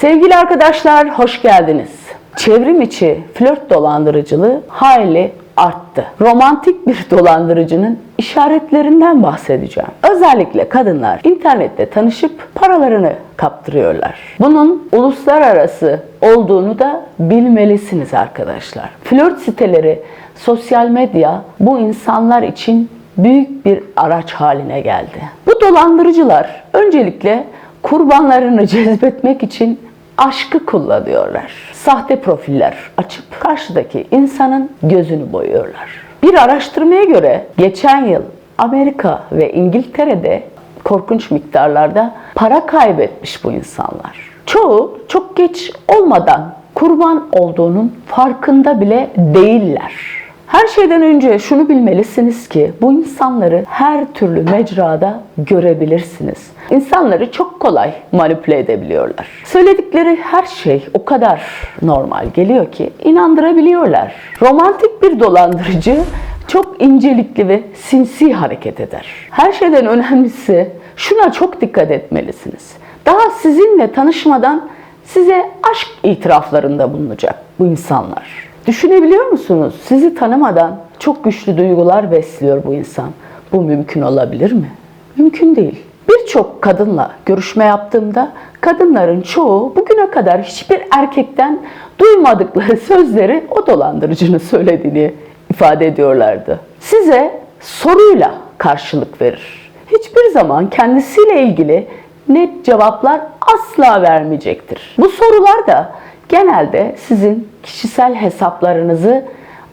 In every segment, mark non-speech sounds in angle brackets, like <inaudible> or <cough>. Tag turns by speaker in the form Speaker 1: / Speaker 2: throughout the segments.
Speaker 1: Sevgili arkadaşlar hoş geldiniz. Çevrim içi flört dolandırıcılığı hayli arttı. Romantik bir dolandırıcının işaretlerinden bahsedeceğim. Özellikle kadınlar internette tanışıp paralarını kaptırıyorlar. Bunun uluslararası olduğunu da bilmelisiniz arkadaşlar. Flört siteleri, sosyal medya bu insanlar için büyük bir araç haline geldi. Bu dolandırıcılar öncelikle kurbanlarını <laughs> cezbetmek için aşkı kullanıyorlar. Sahte profiller açıp karşıdaki insanın gözünü boyuyorlar. Bir araştırmaya göre geçen yıl Amerika ve İngiltere'de korkunç miktarlarda para kaybetmiş bu insanlar. Çoğu çok geç olmadan kurban olduğunun farkında bile değiller. Her şeyden önce şunu bilmelisiniz ki bu insanları her türlü mecrada görebilirsiniz. İnsanları çok kolay manipüle edebiliyorlar. Söyledikleri her şey o kadar normal geliyor ki inandırabiliyorlar. Romantik bir dolandırıcı çok incelikli ve sinsi hareket eder. Her şeyden önemlisi şuna çok dikkat etmelisiniz. Daha sizinle tanışmadan size aşk itiraflarında bulunacak bu insanlar. Düşünebiliyor musunuz? Sizi tanımadan çok güçlü duygular besliyor bu insan. Bu mümkün olabilir mi? Mümkün değil. Birçok kadınla görüşme yaptığımda kadınların çoğu bugüne kadar hiçbir erkekten duymadıkları <laughs> sözleri o dolandırıcının söylediğini ifade ediyorlardı. Size soruyla karşılık verir. Hiçbir zaman kendisiyle ilgili net cevaplar asla vermeyecektir. Bu sorular da genelde sizin kişisel hesaplarınızı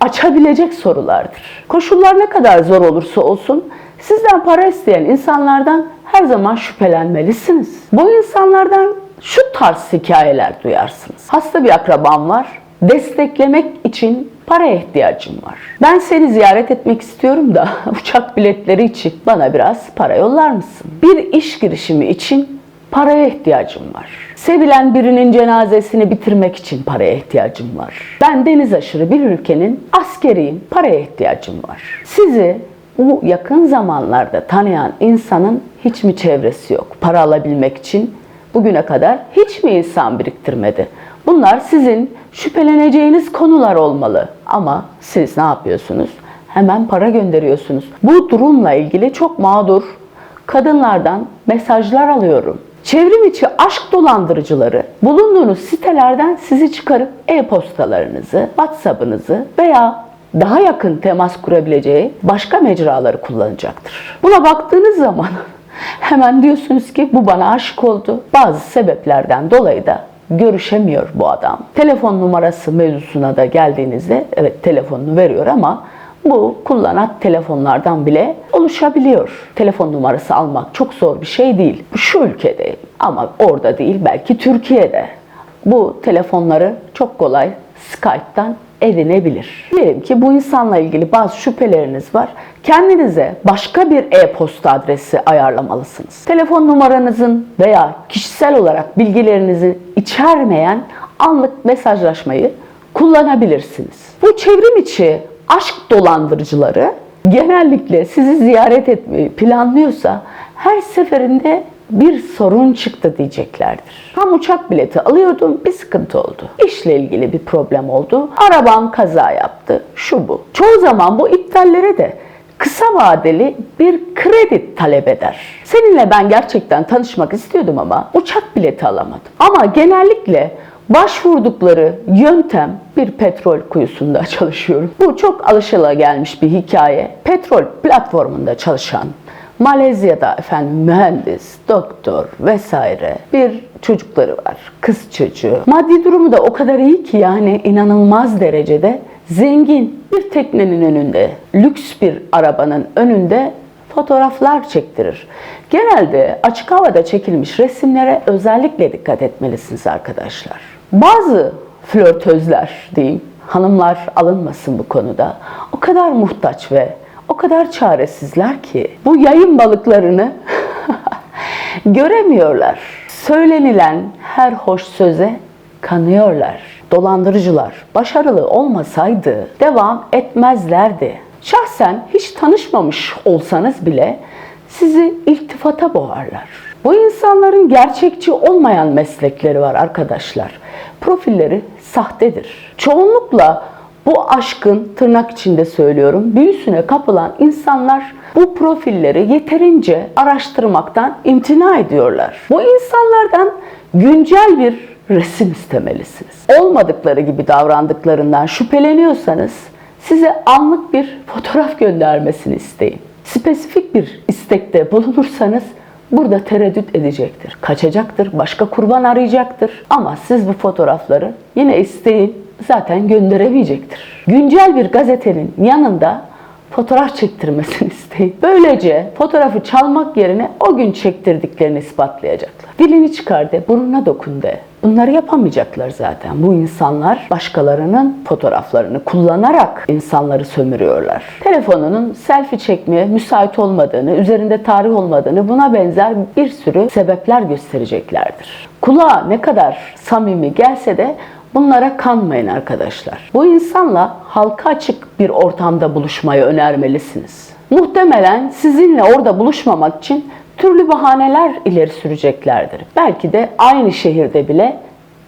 Speaker 1: açabilecek sorulardır. Koşullar ne kadar zor olursa olsun sizden para isteyen insanlardan her zaman şüphelenmelisiniz. Bu insanlardan şu tarz hikayeler duyarsınız. Hasta bir akrabam var. Desteklemek için paraya ihtiyacım var. Ben seni ziyaret etmek istiyorum da <laughs> uçak biletleri için bana biraz para yollar mısın? Bir iş girişimi için paraya ihtiyacım var. Sevilen birinin cenazesini bitirmek için paraya ihtiyacım var. Ben deniz aşırı bir ülkenin askeriyim, paraya ihtiyacım var. Sizi bu yakın zamanlarda tanıyan insanın hiç mi çevresi yok? Para alabilmek için bugüne kadar hiç mi insan biriktirmedi? Bunlar sizin şüpheleneceğiniz konular olmalı. Ama siz ne yapıyorsunuz? Hemen para gönderiyorsunuz. Bu durumla ilgili çok mağdur kadınlardan mesajlar alıyorum. Çevrim içi aşk dolandırıcıları bulunduğunuz sitelerden sizi çıkarıp e-postalarınızı, WhatsApp'ınızı veya daha yakın temas kurabileceği başka mecraları kullanacaktır. Buna baktığınız zaman <laughs> hemen diyorsunuz ki bu bana aşık oldu. Bazı sebeplerden dolayı da görüşemiyor bu adam. Telefon numarası mevzusuna da geldiğinizde evet telefonunu veriyor ama bu kullanan telefonlardan bile oluşabiliyor. Telefon numarası almak çok zor bir şey değil. Şu ülkede ama orada değil belki Türkiye'de. Bu telefonları çok kolay Skype'tan edinebilir. Diyelim ki bu insanla ilgili bazı şüpheleriniz var. Kendinize başka bir e-posta adresi ayarlamalısınız. Telefon numaranızın veya kişisel olarak bilgilerinizi içermeyen anlık mesajlaşmayı kullanabilirsiniz. Bu çevrim içi aşk dolandırıcıları genellikle sizi ziyaret etmeyi planlıyorsa her seferinde bir sorun çıktı diyeceklerdir. Tam uçak bileti alıyordum bir sıkıntı oldu. İşle ilgili bir problem oldu. Arabam kaza yaptı. Şu bu. Çoğu zaman bu iptallere de kısa vadeli bir kredi talep eder. Seninle ben gerçekten tanışmak istiyordum ama uçak bileti alamadım. Ama genellikle başvurdukları yöntem bir petrol kuyusunda <laughs> çalışıyorum. Bu çok alışılagelmiş bir hikaye. Petrol platformunda çalışan Malezya'da efendim mühendis, doktor vesaire bir çocukları var. Kız çocuğu. Maddi durumu da o kadar iyi ki yani inanılmaz derecede zengin. Bir teknenin önünde, lüks bir arabanın önünde fotoğraflar çektirir. Genelde açık havada çekilmiş resimlere özellikle dikkat etmelisiniz arkadaşlar. Bazı flörtözler diyeyim, hanımlar alınmasın bu konuda. O kadar muhtaç ve o kadar çaresizler ki bu yayın balıklarını <laughs> göremiyorlar. Söylenilen her hoş söze kanıyorlar. Dolandırıcılar başarılı olmasaydı devam etmezlerdi. Şahsen hiç tanışmamış olsanız bile sizi iltifata boğarlar. Bu insanların gerçekçi olmayan meslekleri var arkadaşlar. Profilleri sahtedir. Çoğunlukla bu aşkın tırnak içinde söylüyorum büyüsüne kapılan insanlar bu profilleri yeterince araştırmaktan imtina ediyorlar. Bu insanlardan güncel bir resim istemelisiniz. Olmadıkları gibi davrandıklarından şüpheleniyorsanız size anlık bir fotoğraf göndermesini isteyin. Spesifik bir istekte bulunursanız burada tereddüt edecektir. Kaçacaktır, başka kurban arayacaktır. Ama siz bu fotoğrafları yine isteyin zaten gönderemeyecektir. Güncel bir gazetenin yanında fotoğraf çektirmesini <laughs> isteyin. Böylece fotoğrafı çalmak yerine o gün çektirdiklerini ispatlayacaklar. Dilini çıkar de, burnuna dokun de. Bunları yapamayacaklar zaten. Bu insanlar başkalarının fotoğraflarını kullanarak insanları sömürüyorlar. Telefonunun selfie çekmeye müsait olmadığını, üzerinde tarih olmadığını, buna benzer bir sürü sebepler göstereceklerdir. Kulağa ne kadar samimi gelse de Bunlara kanmayın arkadaşlar. Bu insanla halka açık bir ortamda buluşmayı önermelisiniz. Muhtemelen sizinle orada buluşmamak için türlü bahaneler ileri süreceklerdir. Belki de aynı şehirde bile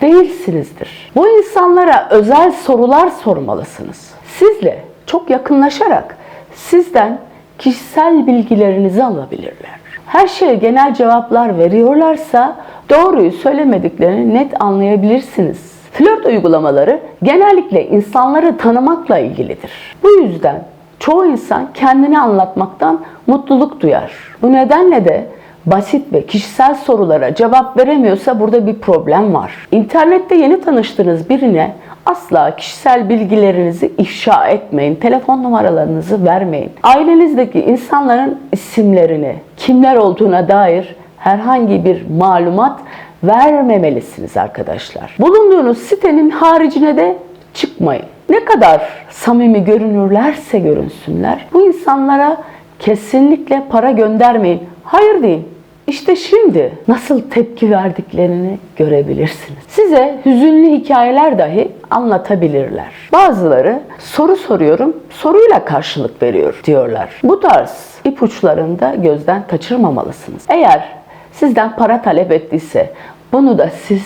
Speaker 1: değilsinizdir. Bu insanlara özel sorular sormalısınız. Sizle çok yakınlaşarak sizden kişisel bilgilerinizi alabilirler. Her şeye genel cevaplar veriyorlarsa doğruyu söylemediklerini net anlayabilirsiniz. Flört uygulamaları genellikle insanları tanımakla ilgilidir. Bu yüzden çoğu insan kendini anlatmaktan mutluluk duyar. Bu nedenle de basit ve kişisel sorulara cevap veremiyorsa burada bir problem var. İnternette yeni tanıştığınız birine asla kişisel bilgilerinizi ifşa etmeyin. Telefon numaralarınızı vermeyin. Ailenizdeki insanların isimlerini, kimler olduğuna dair herhangi bir malumat vermemelisiniz arkadaşlar. Bulunduğunuz sitenin haricine de çıkmayın. Ne kadar samimi görünürlerse görünsünler bu insanlara kesinlikle para göndermeyin. Hayır deyin. İşte şimdi nasıl tepki verdiklerini görebilirsiniz. Size hüzünlü hikayeler dahi anlatabilirler. Bazıları soru soruyorum, soruyla karşılık veriyor diyorlar. Bu tarz ipuçlarını da gözden kaçırmamalısınız. Eğer sizden para talep ettiyse bunu da siz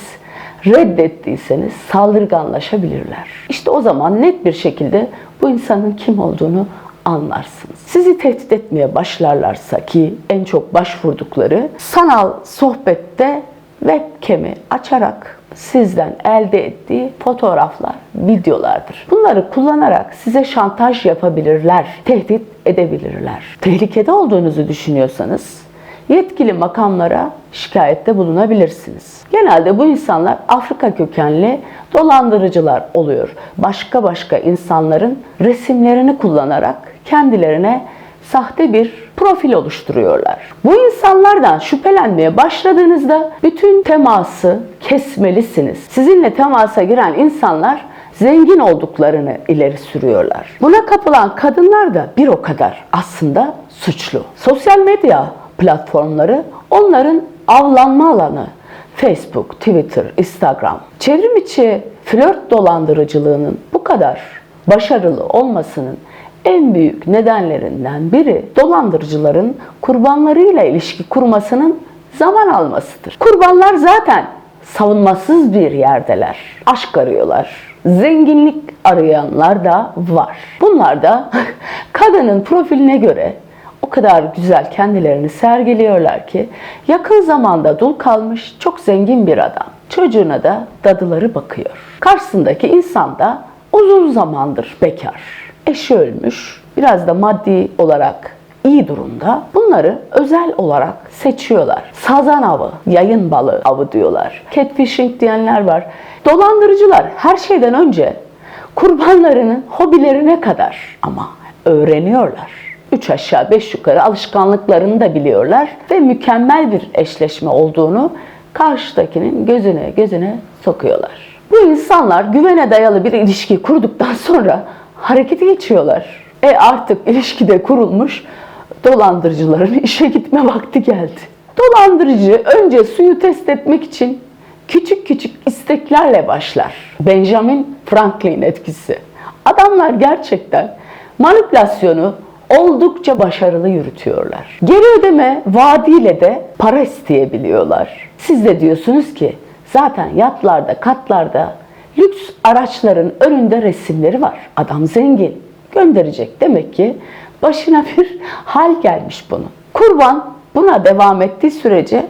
Speaker 1: reddettiyseniz saldırganlaşabilirler. İşte o zaman net bir şekilde bu insanın kim olduğunu anlarsınız. Sizi tehdit etmeye başlarlarsa ki en çok başvurdukları sanal sohbette webcam'i açarak sizden elde ettiği fotoğraflar, videolardır. Bunları kullanarak size şantaj yapabilirler, tehdit edebilirler. Tehlikede olduğunuzu düşünüyorsanız yetkili makamlara şikayette bulunabilirsiniz. Genelde bu insanlar Afrika kökenli dolandırıcılar oluyor. Başka başka insanların resimlerini kullanarak kendilerine sahte bir profil oluşturuyorlar. Bu insanlardan şüphelenmeye başladığınızda bütün teması kesmelisiniz. Sizinle temasa giren insanlar zengin olduklarını ileri sürüyorlar. Buna kapılan kadınlar da bir o kadar aslında suçlu. Sosyal medya platformları onların avlanma alanı. Facebook, Twitter, Instagram. Çevrim içi flört dolandırıcılığının bu kadar başarılı olmasının en büyük nedenlerinden biri dolandırıcıların kurbanlarıyla ilişki kurmasının zaman almasıdır. Kurbanlar zaten savunmasız bir yerdeler. Aşk arıyorlar. Zenginlik arayanlar da var. Bunlar da <laughs> kadının profiline göre o kadar güzel kendilerini sergiliyorlar ki yakın zamanda dul kalmış çok zengin bir adam. Çocuğuna da dadıları bakıyor. Karşısındaki insan da uzun zamandır bekar. Eşi ölmüş, biraz da maddi olarak iyi durumda. Bunları özel olarak seçiyorlar. Sazan avı, yayın balığı avı diyorlar. Catfishing diyenler var. Dolandırıcılar her şeyden önce kurbanlarının hobilerine kadar ama öğreniyorlar. Üç aşağı beş yukarı alışkanlıklarını da biliyorlar ve mükemmel bir eşleşme olduğunu karşıdakinin gözüne gözüne sokuyorlar. Bu insanlar güvene dayalı bir ilişki kurduktan sonra harekete geçiyorlar. E artık ilişkide kurulmuş dolandırıcıların <laughs> işe gitme vakti geldi. Dolandırıcı önce suyu test etmek için küçük küçük isteklerle başlar. Benjamin Franklin etkisi. Adamlar gerçekten manipülasyonu oldukça başarılı yürütüyorlar. Geri ödeme vaadiyle de para isteyebiliyorlar. Siz de diyorsunuz ki zaten yatlarda, katlarda lüks araçların önünde resimleri var. Adam zengin gönderecek. Demek ki başına bir <laughs> hal gelmiş bunun. Kurban buna devam ettiği sürece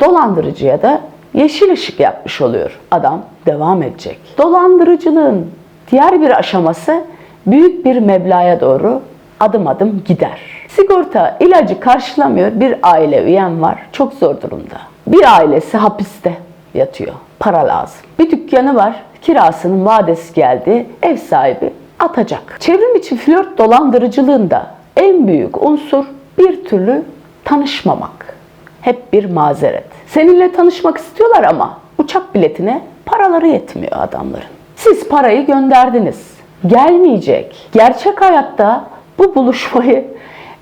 Speaker 1: dolandırıcıya da yeşil ışık yapmış oluyor. Adam devam edecek. Dolandırıcılığın diğer bir aşaması büyük bir meblağa doğru adım adım gider. Sigorta ilacı karşılamıyor bir aile üyen var çok zor durumda. Bir ailesi hapiste yatıyor. Para lazım. Bir dükkanı var kirasının vadesi geldi ev sahibi atacak. Çevrim içi flört dolandırıcılığında en büyük unsur bir türlü tanışmamak. Hep bir mazeret. Seninle tanışmak istiyorlar ama uçak biletine paraları yetmiyor adamların. Siz parayı gönderdiniz. Gelmeyecek. Gerçek hayatta bu buluşmayı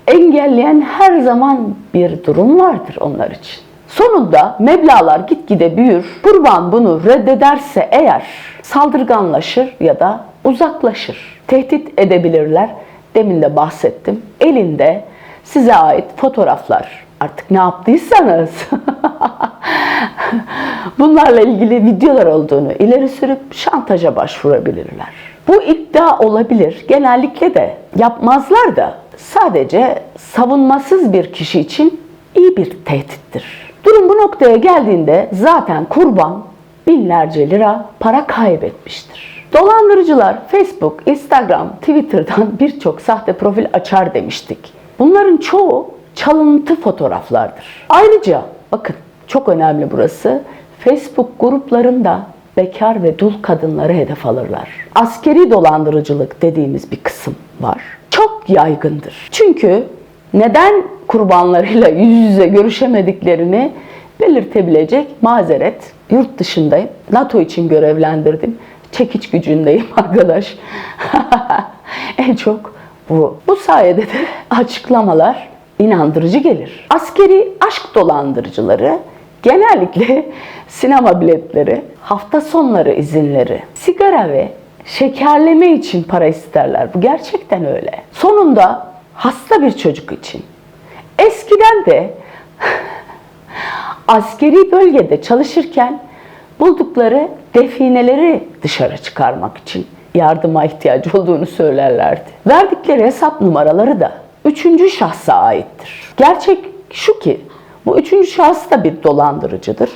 Speaker 1: engelleyen her zaman bir durum vardır onlar için. Sonunda meblalar gitgide büyür. Kurban bunu reddederse eğer saldırganlaşır ya da uzaklaşır. Tehdit edebilirler. Demin de bahsettim. Elinde size ait fotoğraflar. Artık ne yaptıysanız <laughs> bunlarla ilgili videolar olduğunu ileri sürüp şantaja başvurabilirler. Bu iddia olabilir. Genellikle de yapmazlar da sadece savunmasız bir kişi için iyi bir tehdittir. Durum bu noktaya geldiğinde zaten kurban binlerce lira para kaybetmiştir. Dolandırıcılar Facebook, Instagram, Twitter'dan birçok sahte profil açar demiştik. Bunların çoğu çalıntı fotoğraflardır. Ayrıca bakın çok önemli burası. Facebook gruplarında bekar ve dul kadınları hedef alırlar. Askeri dolandırıcılık dediğimiz bir kısım var. Çok yaygındır. Çünkü neden kurbanlarıyla yüz yüze görüşemediklerini belirtebilecek mazeret. Yurt dışındayım. NATO için görevlendirdim. Çekiç gücündeyim <laughs> arkadaş. <laughs> en çok bu. Bu sayede de <laughs> açıklamalar inandırıcı gelir. Askeri aşk dolandırıcıları genellikle <laughs> sinema biletleri, hafta sonları izinleri, sigara ve şekerleme için para isterler. Bu gerçekten öyle. Sonunda hasta bir çocuk için. Eskiden de <laughs> askeri bölgede çalışırken buldukları defineleri dışarı çıkarmak için yardıma ihtiyacı olduğunu söylerlerdi. Verdikleri hesap numaraları da üçüncü şahsa aittir. Gerçek şu ki bu üçüncü şahıs da bir dolandırıcıdır.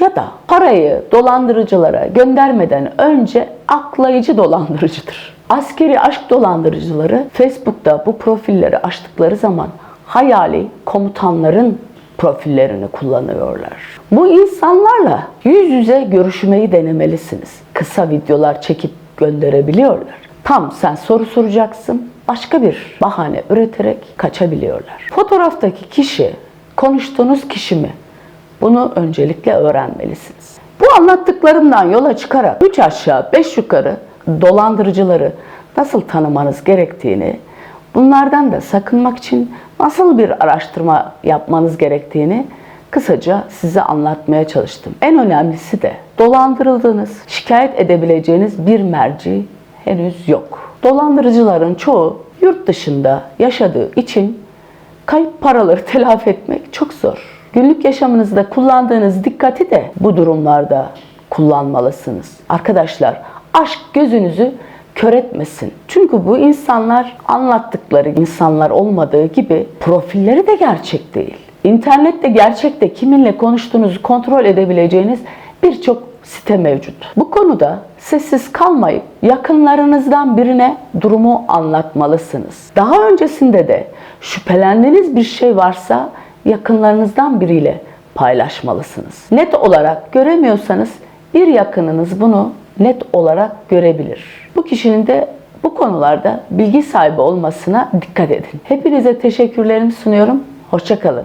Speaker 1: Ya da parayı dolandırıcılara göndermeden önce aklayıcı dolandırıcıdır. Askeri aşk dolandırıcıları Facebook'ta bu profilleri açtıkları zaman hayali komutanların profillerini kullanıyorlar. Bu insanlarla yüz yüze görüşmeyi denemelisiniz. Kısa videolar çekip gönderebiliyorlar. Tam sen soru soracaksın, başka bir bahane üreterek kaçabiliyorlar. Fotoğraftaki kişi, konuştuğunuz kişi mi? Bunu öncelikle öğrenmelisiniz. Bu anlattıklarımdan yola çıkarak 3 aşağı 5 yukarı dolandırıcıları nasıl tanımanız gerektiğini, bunlardan da sakınmak için nasıl bir araştırma yapmanız gerektiğini kısaca size anlatmaya çalıştım. En önemlisi de dolandırıldığınız, şikayet edebileceğiniz bir merci henüz yok. Dolandırıcıların çoğu yurt dışında yaşadığı için kayıp paraları telafi etmek çok zor. Günlük yaşamınızda kullandığınız dikkati de bu durumlarda kullanmalısınız. Arkadaşlar aşk gözünüzü kör etmesin. Çünkü bu insanlar anlattıkları insanlar olmadığı gibi profilleri de gerçek değil. İnternette gerçekte kiminle konuştuğunuzu kontrol edebileceğiniz birçok site mevcut. Bu konuda sessiz kalmayıp yakınlarınızdan birine durumu anlatmalısınız. Daha öncesinde de şüphelendiğiniz bir şey varsa yakınlarınızdan biriyle paylaşmalısınız. Net olarak göremiyorsanız bir yakınınız bunu net olarak görebilir. Bu kişinin de bu konularda bilgi sahibi olmasına dikkat edin. Hepinize teşekkürlerimi sunuyorum. Hoşçakalın.